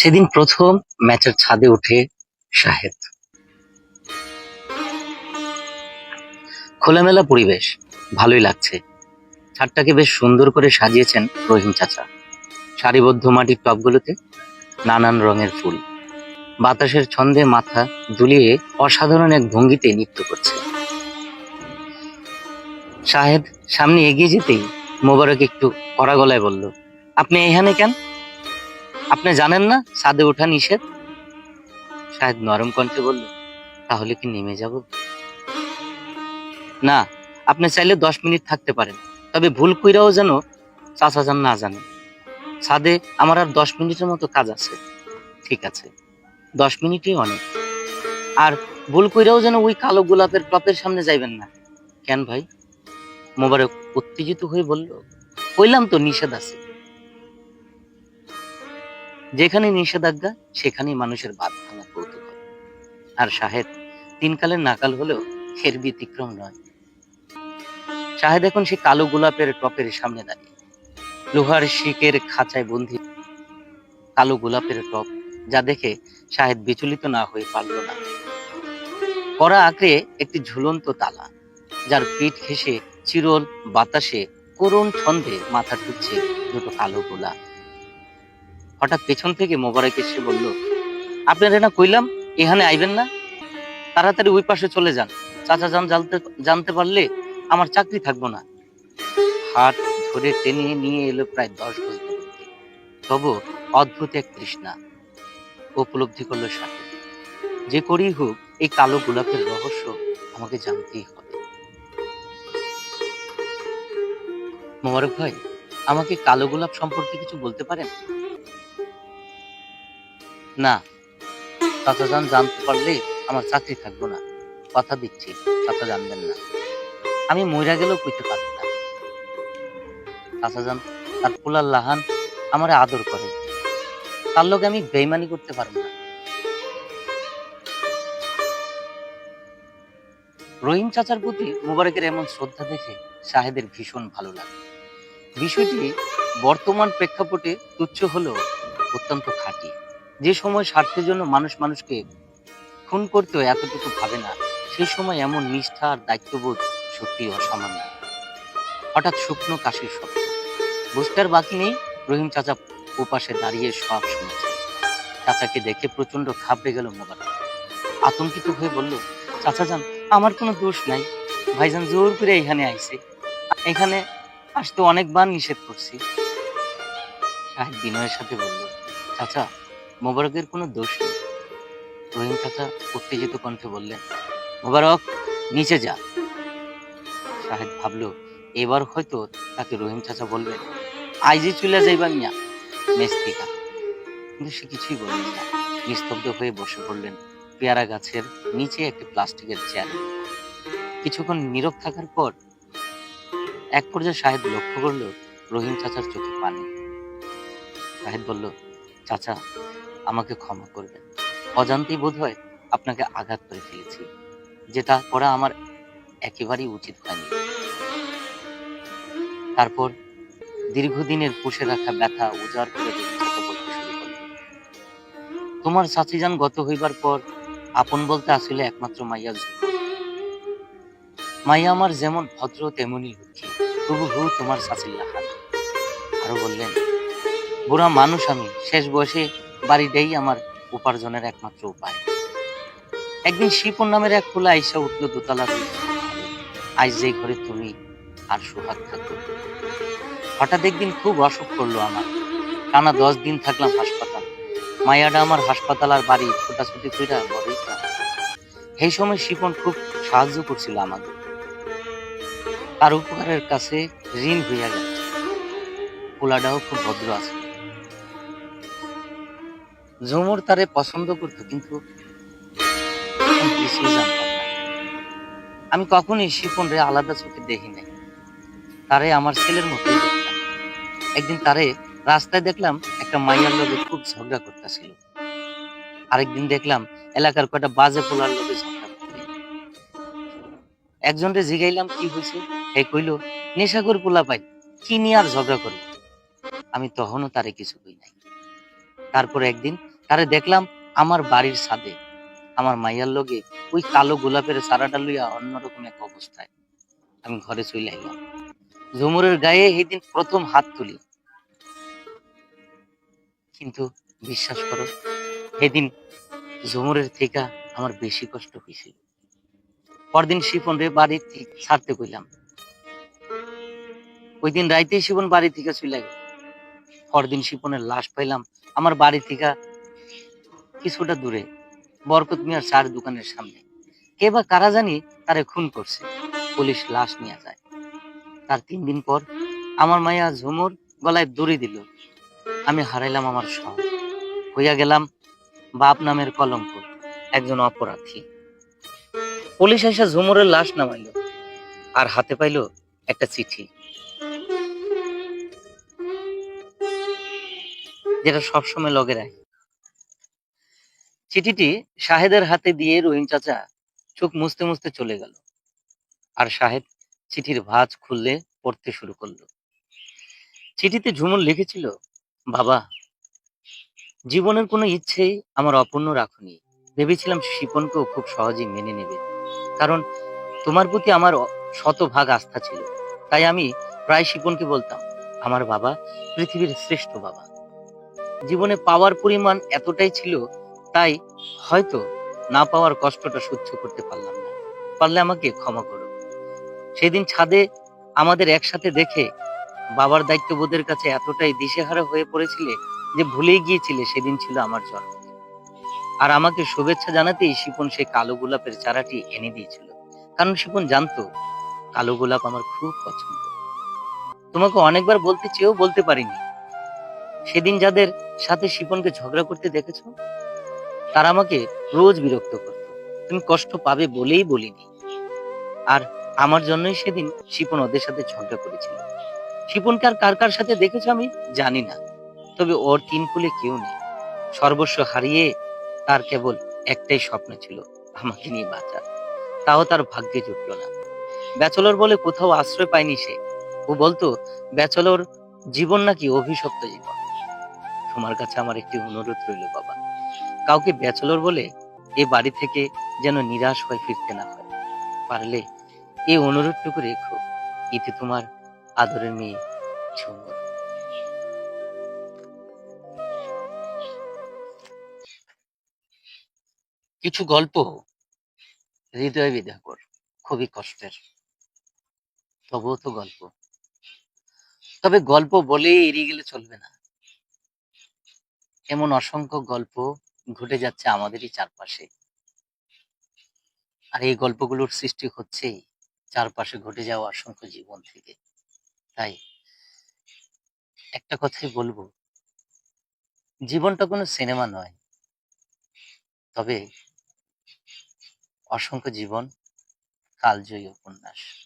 সেদিন প্রথম ম্যাচের ছাদে ওঠে শাহেদ। খোলামেলা পরিবেশ, ভালোই লাগছে। ছাদটাকে বেশ সুন্দর করে সাজিয়েছেন রহিম চাচা। সারিবদ্ধ মাটির টবগুলোতে নানান রঙের ফুল। বাতাসের ছন্দে মাথা দুলিয়ে অসাধারণ এক ভঙ্গিতে নৃত্য করছে। শাহেদ সামনে এগিয়ে যেতেই মোবারক একটু কড়া গলায় বলল, আপনি এখানে কেন? আপনি জানেন না? ছাদে ওঠা নিষেধ? শাহেদ নরম কণ্ঠে বলল, তাহলে কি নেমে যাব? না, আপনি চাইলে দশ মিনিট থাকতে পারেন। তবে ভুল কইরাও যেন চাচা যান, না জানে ছাদে আমার আর দশ মিনিটের মতো কাজ আছে। ঠিক আছে, দশ মিনিটই অনেক। আর ভুল কইরাও যেন ওই কালো গোলাপের টপের সামনে যাইবেন না। কেন ভাই? মোবারক উত্তেজিত হয়ে বলল, কইলাম তো নিষেধ আছে। যেখানে নিষেধাজ্ঞা, সেখানেই মানুষের বাদ ভাঙা কৌতুক হয়। আর শাহেদ তিনকালের নাকাল হলেও এর ব্যতিক্রম নয়। শাহেদ এখন সে কালো গোলাপের টপের সামনে দাঁড়িয়ে। লোহার শিকের খাঁচায় বন্দি। কালো গোলাপের টপ, যা দেখে শাহেদ বিচলিত না হয়ে পারল না। কড়া আঁকড়ে একটি ঝুলন্ত তালা, যার পিঠ ঘেঁষে চিরল বাতাসে করুণ ছন্দে মাথা ঠুকছে দুটো কালো গোলা হঠাৎ পেছন থেকে মোবারক এসে বলল, আপনারা না কইলাম, এখানে আইবেন না? তাড়াতাড়ি ওই পাশে চলে যান। চাচা যান, জানতে জানতে পারলে আমার চাকরি থাকব না। হাত ধরে টেনে নিয়ে এলো প্রায় দশ গজ দূরত্বে তবু অদ্ভুত এক তৃষ্ণা উপলব্ধি করল সাথে। যে করেই হোক, এই কালো গোলাপের রহস্য আমাকে জানতেই হবে। মোবারক ভাই, আমাকে কালো গোলাপ সম্পর্কে কিছু বলতে পারেন? না চাচা যান জানতে পারলে আমার চাকরি থাকব না। কথা দিচ্ছি চাচা জানবেন না। আমি মইরা গেলেও কইতে পারব না। চাচা যান তার পোলার লাহান আমারে আদর করে। তার লোকে আমি বেইমানি করতে পারব না। রহিম চাচার প্রতি মুবারকের এমন শ্রদ্ধা দেখে শাহেদের ভীষণ ভালো লাগে। বিষয়টি বর্তমান প্রেক্ষাপটে তুচ্ছ হলেও অত্যন্ত খাঁটি। যে সময় স্বার্থের জন্য মানুষ মানুষকে খুন করতেও এতটুকু ভাবে না, সেই সময় এমন নিষ্ঠা আর দায়িত্ববোধ সত্যি অসামান্য। হঠাৎ শুকনো কাশির শব্দ। বুঝতে বাকি নেই, রহিম চাচা ওপাশে দাঁড়িয়ে সব শুনেছে। চাচাকে দেখে প্রচণ্ড ঘাবড়ে গেল মোবারক। আতঙ্কিত হয়ে বলল, চাচা যান, আমার কোনো দোষ নাই। ভাইজান জোর করে এখানে আইছে। এখানে আসতে অনেকবার নিষেধ করছি। সাহেব বিনয়ের সাথে বলল, চাচা মোবারকের কোনো দোষ নেই। রহিম চাচা উত্তেজিত কণ্ঠে বললেন, মোবারক, নিচে যা। সাহেব ভাবলো, এবার হয়তো তাকে রহিম চাচা বলবে, আইজি চলে যাইবা মিয়া। মেস থেকে কিন্তু সে কিছুই বললেন না। নিস্তব্ধ হয়ে বসে পড়লেন পেয়ারা গাছের নিচে একটি প্লাস্টিকের চেয়ার। কিছুক্ষণ নীরব থাকার পর এক পর্যায়ে সাহেব লক্ষ্য করল রহিম চাচার চোখে পানি। সাহেব বলল, চাচা আমাকে ক্ষমা করবেন। অজান্তেই বোধ হয় আপনাকে আঘাত করে ফেলেছি, যেটা করা আমার একেবারেই উচিত হয়নি। তারপর দীর্ঘদিনের পুষে রাখা ব্যথা উজাড় করে তোমার চাচিজান গত হইবার পর আপন বলতে আসলে একমাত্র মাইয়া মাইয়া আমার যেমন ভদ্র তেমনই লক্ষ্মী। তবু হু তোমার চাচির লাহান আরও বললেন, বুড়া মানুষ আমি, শেষ বয়সে বাড়িটাই আমার উপার্জনের একমাত্র উপায়। একদিন শিপন নামের এক ফুলা আইসা উঠল দোতলা আজ যে ঘরে তুমি আর সুহাগ থাকো। হঠাৎ একদিন খুব অসুখ করল আমার। টানা দশ দিন থাকলাম হাসপাতাল। মায়াডা আমার হাসপাতাল আর বাড়ি ছোটাছুটি কইরা বড়ই সেই সময় শিপন খুব সাহায্য করছিল আমাদের তার উপকারের কাছে ঋণ হইয়া গেছে। পোলাটাও খুব ভদ্র আছে। ঝুমুর তারে পছন্দ করতো, কিন্তু আমি কখনই শিপন রে আলাদা চোখে দেখি নাই। তারে আমার ছেলের দেখতাম। একদিন তারে রাস্তায় দেখলাম একটা মাইয়ার লোকে খুব ঝগড়া করতেছিল। আরেকদিন দেখলাম এলাকার কয়টা বাজে পোলার লোকে ঝগড়া করতে। একজনরে জিগাইলাম, কি হয়েছে হে কইলো, নেশাখোর পোলা পাই কি নিয়ে আর ঝগড়া করব? আমি তখনও তারে কিছু কই নাই। তারপর একদিন তারে দেখলাম আমার বাড়ির ছাদে। আমার মাইয়ার লগে ওই কালো গোলাপের সারাটা লইয়া অন্যরকম এক অবস্থায়। আমি ঘরে চলে ঝুমুরের গায়ে সেদিন প্রথম হাত তুলি। কিন্তু বিশ্বাস করো, সেদিন ঝুমুরের থেকে আমার বেশি কষ্ট হয়েছিল পরদিন শিপন রে বাড়ি ছাড়তে কইলাম। ওই দিন রাইতে শিপন বাড়ি থেকে চলে গেল। পরদিন শিপনের লাশ পাইলাম আমার বাড়ি থেকে কিছুটা দূরে, বরকত মিয়ার চার দোকানের সামনে। কে বা কারা জানি তারে খুন করছে, পুলিশ লাশ নিয়ে যায়। তার তিন দিন পর আমার মায়া ঝুমুর গলায় দড়ি দিল। আমি হারাইলাম আমার সব হইয়া গেলাম বাপ নামের কলঙ্ক একজন অপরাধী। পুলিশ এসে ঝুমুরের লাশ নামাইল আর হাতে পাইল একটা চিঠি। যেটা সবসময় লগে রাখে। চিঠিটি শাহেদের হাতে দিয়ে রহিম চাচা চোখ মুছতে মুছতে চলে গেল। আর শাহেদ চিঠির ভাঁজ খুললে পড়তে শুরু করল। চিঠিতে ঝুমুর লিখেছিল, বাবা, জীবনের কোনো ইচ্ছেই আমার অপূর্ণ রাখুনি। ভেবেছিলাম শিপনকেও খুব সহজেই মেনে নেবে। কারণ তোমার প্রতি আমার শতভাগ আস্থা ছিল। তাই আমি প্রায় শিপনকে বলতাম, আমার বাবা পৃথিবীর শ্রেষ্ঠ বাবা। জীবনে পাওয়ার পরিমাণ এতটাই ছিল তাই হয়তো না পাওয়ার কষ্টটা সহ্য করতে পারলাম না। পারলে আমাকে ক্ষমা করো। সেদিন ছাদে আমাদের একসাথে দেখে বাবার দায়িত্ববোধের কাছে এতটাই দিশেহারা হয়ে পড়েছিলে যে ভুলেই গিয়েছিলে সেদিন ছিল আমার জন্মদিন আর আমাকে শুভেচ্ছা জানাতেই শিপন সেই কালো গোলাপের চারাটি এনে দিয়েছিল। কারণ শিপন জানতো, কালো গোলাপ আমার খুব পছন্দ। তোমাকে অনেকবার বলতে চেয়েও বলতে পারিনি। সেদিন যাদের সাথে শিপনকে ঝগড়া করতে দেখেছ? তারা আমাকে রোজ বিরক্ত করত। তুমি কষ্ট পাবে বলেই বলিনি। আর আমার জন্যই সেদিন শিপন ওদের সাথে ঝগড়া করেছিল। শিপনকে আর কার কার সাথে দেখেছ আমি জানি না। তবে ওর তিন কুলে কেউ নেই। সর্বস্ব হারিয়ে তার কেবল একটাই স্বপ্ন ছিল, আমাকে নিয়ে বাঁচা তাও তার ভাগ্যে জুটলো না। ব্যাচলর বলে কোথাও আশ্রয় পায়নি সে। ও বলতো, ব্যাচলর জীবন নাকি অভিশপ্ত জীবন। তোমার কাছে আমার একটি অনুরোধ রইল, বাবা। কাউকে ব্যাচলর বলে এ বাড়ি থেকে যেন নিরাশ হয়ে ফিরতে না হয়। পারলে এই অনুরোধটুকু রেখো, এতে তোমার আদরের মেয়ে ঝুমুর কিছু গল্প হৃদয় বিদাকর খুবই কষ্টের। তবুও তো গল্প। তবে গল্প বলে এড়িয়ে গেলে চলবে না। এমন অসংখ্য গল্প ঘটে যাচ্ছে আমাদেরই চারপাশে। আর এই গল্পগুলোর সৃষ্টি হচ্ছেই চারপাশে ঘটে যাওয়া অসংখ্য জীবন থেকে। তাই একটা কথাই বলব, জীবনটা কোনো সিনেমা নয়, তবে অসংখ্য জীবন, কালজয়ী উপন্যাস।